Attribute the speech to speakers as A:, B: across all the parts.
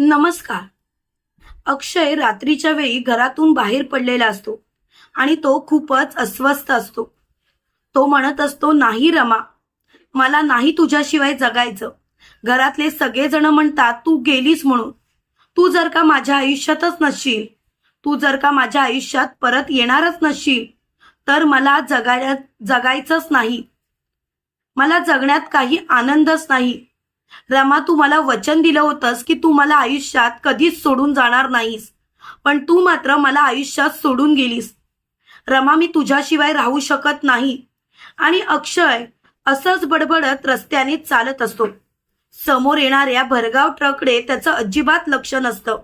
A: नमस्कार. अक्षय रात्रीच्या वेळी घरातून बाहेर पडलेला असतो आणि तो खूपच अस्वस्थ असतो. तो म्हणत असतो नाही रमा मला नाही तुझ्याशिवाय जगायचं. घरातले सगळेजण म्हणतात तू गेलीस म्हणून. तू जर का माझ्या आयुष्यातच नसशील तू जर का माझ्या आयुष्यात परत येणारच नसशील तर मला जगाय जगायचंच नाही. मला जगण्यात काही आनंदच नाही. रमा तू मला वचन दिलं होतंस की तू मला आयुष्यात कधीच सोडून जाणार नाहीस. पण तू मात्र मला आयुष्यात सोडून गेलीस. रमा मी तुझ्याशिवाय राहू शकत नाही. आणि अक्षय असंच बडबडत रस्त्याने चालत असतो. समोर येणाऱ्या भरगाव ट्रकडे त्याचं अजिबात लक्ष नसतं.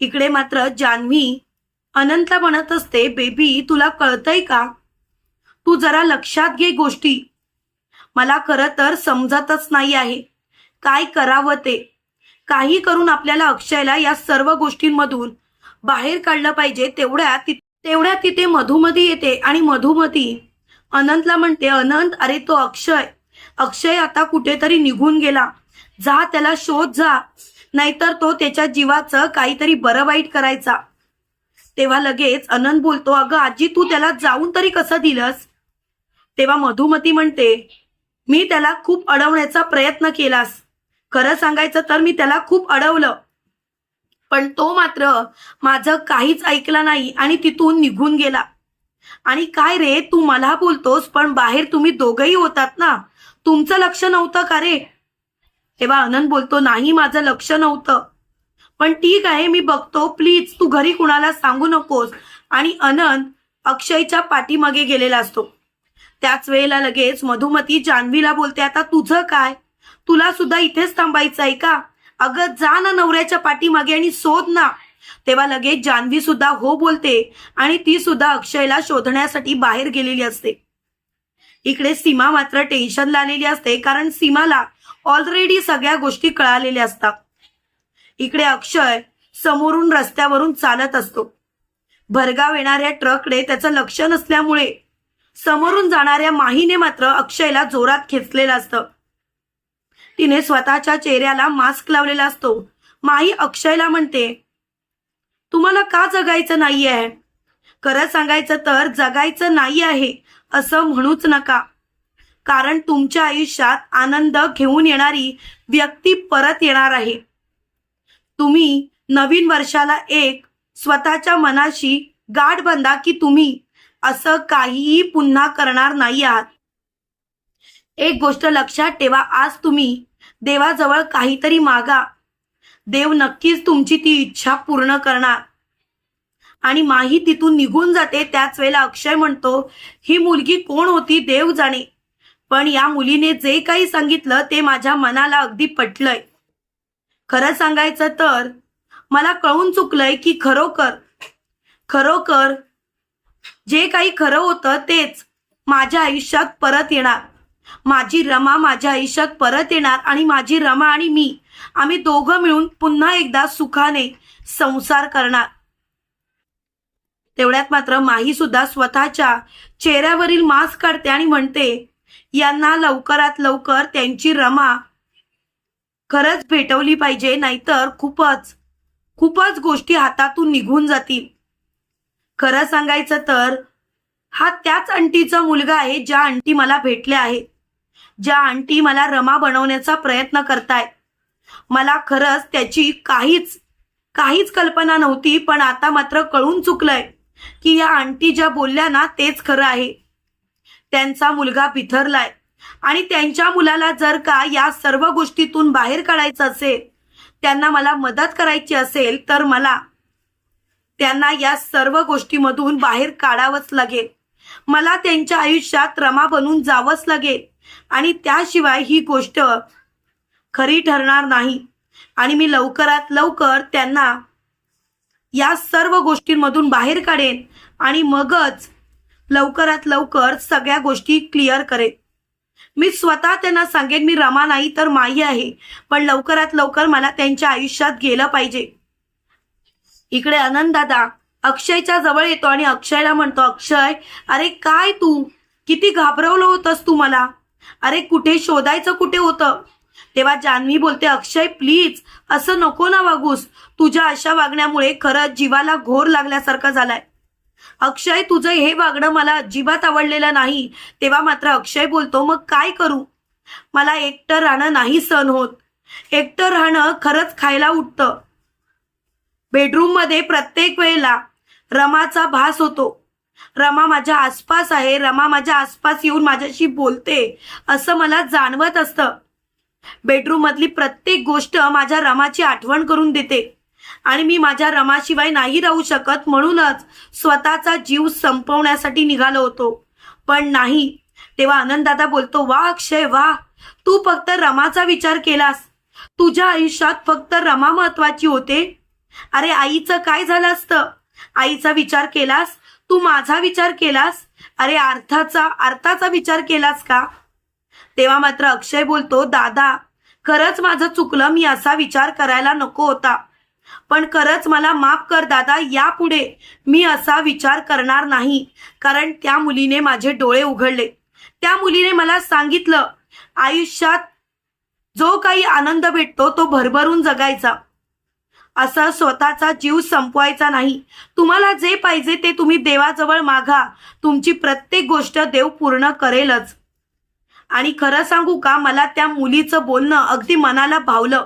A: इकडे मात्र जान्हवी अनंतला म्हणत असते बेबी तुला कळतंय का? तू जरा लक्षात घे गोष्टी. मला खरं तर समजतच नाही आहे. काय करावं ते? काही करून आपल्याला अक्षयला या सर्व गोष्टींमधून बाहेर काढलं पाहिजे तेवढ्या तेवढ्या तिथे मधुमती येते आणि मधुमती अनंतला म्हणते अनंत अरे तो अक्षय. अक्षय आता कुठेतरी निघून गेला. जा त्याला शोध जा. नाहीतर तो त्याच्या जीवाचं काहीतरी बरं वाईट करायचा. तेव्हा लगेच अनंत बोलतो अगं आजी तू त्याला जाऊन तरी कसं दिलंस? तेव्हा मधुमती म्हणते मी त्याला खूप अडवण्याचा प्रयत्न केलास. खरं सांगायचं तर मी त्याला खूप अडवलं. पण तो मात्र माझं काहीच ऐकलं नाही आणि तिथून निघून गेला. आणि काय रे तू मला बोलतोस पण बाहेर तुम्ही दोघही होतात ना? तुमचं लक्ष नव्हतं का रे? तेव्हा आनंद बोलतो नाही माझं लक्ष नव्हतं. पण ठीक आहे मी बघतो. प्लीज तू घरी कुणाला सांगू नकोस. आणि अनंत अक्षयच्या पाठीमागे गेलेला असतो. त्याच वेळेला लगेच मधुमती जान्हवीला बोलते आता तुझं काय? तुला सुद्धा इथेच थांबायचं आहे का? अगं जा ना नवऱ्याच्या पाठीमागे आणि शोध ना. तेव्हा लगेच जान्हवी सुद्धा हो बोलते आणि ती सुद्धा अक्षयला शोधण्यासाठी बाहेर गेलेली असते. इकडे सीमा मात्र टेन्शनला आलेली असते कारण सीमाला ऑलरेडी सगळ्या गोष्टी कळालेल्या असतात. इकडे अक्षय समोरून रस्त्यावरून चालत असतो. भरगाव येणाऱ्या ट्रककडे त्याचं लक्ष नसल्यामुळे समोरून जाणाऱ्या माहीने मात्र अक्षयला जोरात खेचलेलं असतं. तिने स्वतःच्या चेहऱ्याला मास्क लावलेला असतो. माई अक्षयला म्हणते तुम्हाला का जगायचं नाही आहे खरं सांगायचं तर जगायचं नाही आहे असं म्हणूच नका. कारण तुमच्या आयुष्यात आनंद घेऊन येणारी व्यक्ती परत येणार आहे. तुम्ही नवीन वर्षाला एक स्वतःच्या मनाशी गाठ बांधा की तुम्ही असं काहीही पुन्हा करणार नाही आहात. एक गोष्ट लक्षात ठेवा आज तुम्ही देवाजवळ काहीतरी मागा. देव नक्कीच तुमची ती इच्छा पूर्ण करणार. आणि माही तिथून निघून जाते त्याच वेळेला अक्षय म्हणतो ही मुलगी कोण होती देव जाणे. पण या मुलीने जे काही सांगितलं ते माझ्या मनाला अगदी पटलंय. खरं सांगायचं तर मला कळून चुकलंय की खरोखर खरोखर जे काही खरं होतं तेच माझ्या आयुष्यात परत येणार. माझी रमा माझ्या आयुष्यात परत येणार आणि माझी रमा आणि मी आम्ही दोघं मिळून पुन्हा एकदा सुखाने संसार करणार. तेवढ्यात मात्र माही सुद्धा स्वतःच्या चेहऱ्यावरील मास्क काढते आणि म्हणते यांना लवकरात लवकर त्यांची रमा खरंच भेटवली पाहिजे नाहीतर खूपच खूपच गोष्टी हातातून निघून जातील. खरं सांगायचं तर हा त्याच अंटीचा मुलगा आहे ज्या अंटी मला भेटल्या आहेत. ज्या आंटी मला रमा बनवण्याचा प्रयत्न करतायत. मला खरंच त्याची काहीच काहीच कल्पना नव्हती पण आता मात्र कळून चुकलंय की या आंटी ज्या बोलल्या ना तेच खरं आहे. त्यांचा मुलगा पिथरलाय आणि त्यांच्या मुलाला जर का या सर्व गोष्टीतून बाहेर काढायचं असेल त्यांना मला मदत करायची असेल तर मला त्यांना या सर्व गोष्टीमधून बाहेर काढावंच लागेल. मला त्यांच्या आयुष्यात रमा बनून जावंच लागेल. आणि त्याशिवाय ही गोष्ट खरी ठरणार नाही. आणि मी लवकरात लवकर त्यांना या सर्व गोष्टींमधून बाहेर काढेन आणि मगच लवकरात लवकर सगळ्या गोष्टी क्लिअर करेन. मी स्वतः त्यांना सांगेन मी रमा नाही तर माई आहे पण लवकरात लवकर मला त्यांच्या आयुष्यात गेलं पाहिजे. इकडे आनंद दादा अक्षयच्या जवळ येतो आणि अक्षयला म्हणतो अक्षय अरे काय तू? किती घाबरवलं होतंस तू मला. अरे कुठे शोधायचं कुठे होतं? तेव्हा जान्हवी बोलते अक्षय प्लीज असं नको ना वागूस. तुझ्या अशा वागण्यामुळे खरंच जीवाला घोर लागल्यासारखं झालाय. अक्षय तुझं हे वागणं मला अजिबात आवडलेलं नाही. तेव्हा मात्र अक्षय बोलतो मग काय करू? मला एकटं राहणं नाही सहन होत. एकटं राहणं खरंच खायला उठतं. बेडरूममध्ये प्रत्येक वेळेला रमाचा भास होतो. रमा माझ्या आसपास आहे. रमा माझ्या आसपास येऊन माझ्याशी बोलते. असं मला जाणवत असतं. बेडरूम मधली प्रत्येक गोष्ट माझ्या रमाची आठवण करून देते. आणि मी माझ्या रमाशिवाय नाही राहू शकत म्हणूनच स्वतःचा जीव संपवण्यासाठी निघालो होतो. पण नाही. तेव्हा आनंददादा बोलतो वा अक्षय वा. तू फक्त रमाचा विचार केलास. तुझ्या आयुष्यात फक्त रमा महत्वाची होते. अरे आईचं काय झालं असतं? आईचा विचार केलास? तू माझा विचार केलास? अरे अर्थाचा अर्थाचा विचार केलास का? तेव्हा मात्र अक्षय बोलतो दादा खरंच माझं चुकलं मी असा विचार करायला नको होता. पण खरंच मला माफ कर दादा यापुढे मी असा विचार करणार नाही. कारण त्या मुलीने माझे डोळे उघडले. त्या मुलीने मला सांगितलं आयुष्यात जो काही आनंद भेटतो तो भरभरून जगायचा. असा स्वतःचा जीव संपवायचा नाही. तुम्हाला जे पाहिजे ते तुम्ही देवाजवळ मागा. तुमची प्रत्येक गोष्ट देव पूर्ण करेलच. आणि खरं सांगू का मला त्या मुलीचं बोलणं अगदी मनाला भावलं.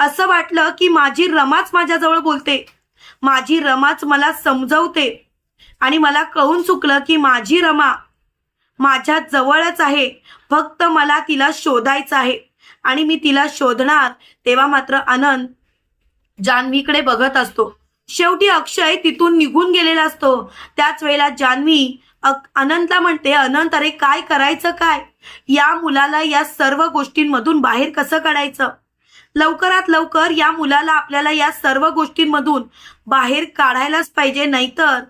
A: असं वाटलं की माझी रमाच माझ्याजवळ बोलते. माझी रमाच मला समजवते. आणि मला कळून चुकलं की माझी रमा माझ्या जवळच आहे. फक्त मला तिला शोधायचं आहे. आणि मी तिला शोधणार तेव्हा मात्र आनंद जान्हवीकडे बघत असतो. शेवटी अक्षय तिथून निघून गेलेला असतो. त्याच वेळेला जान्हवी अक- अनंतला म्हणते अनंत अरे काय करायचं काय? या मुलाला या सर्व गोष्टींमधून बाहेर कसं काढायचं? लवकरात लवकर या मुलाला आपल्याला या सर्व गोष्टींमधून बाहेर काढायलाच पाहिजे नाहीतर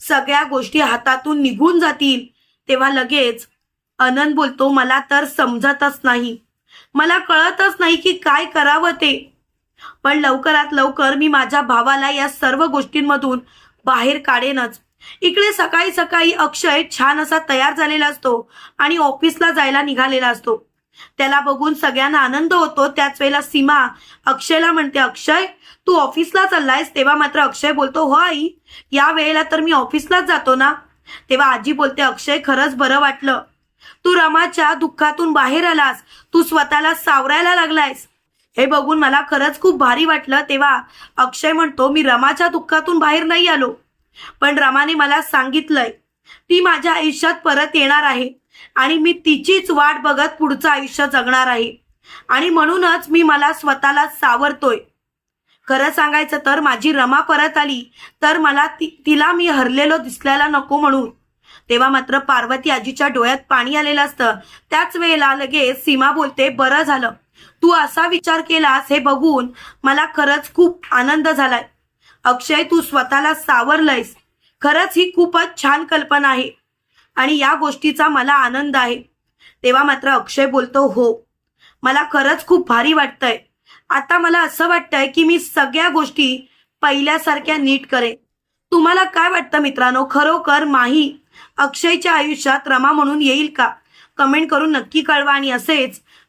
A: सगळ्या गोष्टी हातातून निघून जातील. तेव्हा लगेच अनंत बोलतो मला तर समजतच नाही. मला कळतच नाही की काय करावं ते. पण लवकरात लवकर मी माझ्या भावाला या सर्व गोष्टींमधून बाहेर काढेनच. इकडे सकाळी सकाळी अक्षय छान असा तयार झालेला असतो आणि ऑफिसला जायला निघालेला असतो. त्याला बघून सगळ्यांना आनंद होतो. त्याच वेळेला सीमा अक्षयला म्हणते अक्षय तू ऑफिसला चाललायस? तेव्हा मात्र अक्षय बोलतो हो आई या वेळेला तर मी ऑफिसलाच जातो ना. तेव्हा आजी बोलते अक्षय खरंच बरं वाटलं. तू रमाच्या दुःखातून बाहेर आलास. तू स्वतःला सावरायला लागलायस. हे बघून मला खरंच खूप भारी वाटलं. तेव्हा अक्षय म्हणतो मी रमाच्या दुःखातून बाहेर नाही आलो पण रमाने मला सांगितलंय ती माझ्या आयुष्यात परत येणार आहे आणि मी तिचीच वाट बघत पुढचं आयुष्य जगणार आहे. आणि म्हणूनच मी मला स्वतःला सावरतोय. खरं सांगायचं तर माझी रमा परत आली तर मला ती तिला मी हरलेलो दिसल्याला नको म्हणून. तेव्हा मात्र पार्वती आजीच्या डोळ्यात पाणी आलेलं असतं. त्याच वेळेला लगेच सीमा बोलते बरं झालं. तू असा विचार केलास हे बघून मला खरंच खूप आनंद झालाय. अक्षय तू स्वतःला सावरलंयस. खरंच ही खूपच छान कल्पना आहे. आणि या गोष्टीचा मला आनंद आहे. तेव्हा मात्र अक्षय बोलतो हो मला खरंच खूप भारी वाटतंय. आता मला असं वाटतंय की मी सगळ्या गोष्टी पहिल्यासारख्या नीट करेन. तुम्हाला काय वाटतं मित्रांनो? खरोखर माही अक्षयच्या आयुष्यात रमा म्हणून येईल का? कमेंट करून नक्की कळवा आणि असेच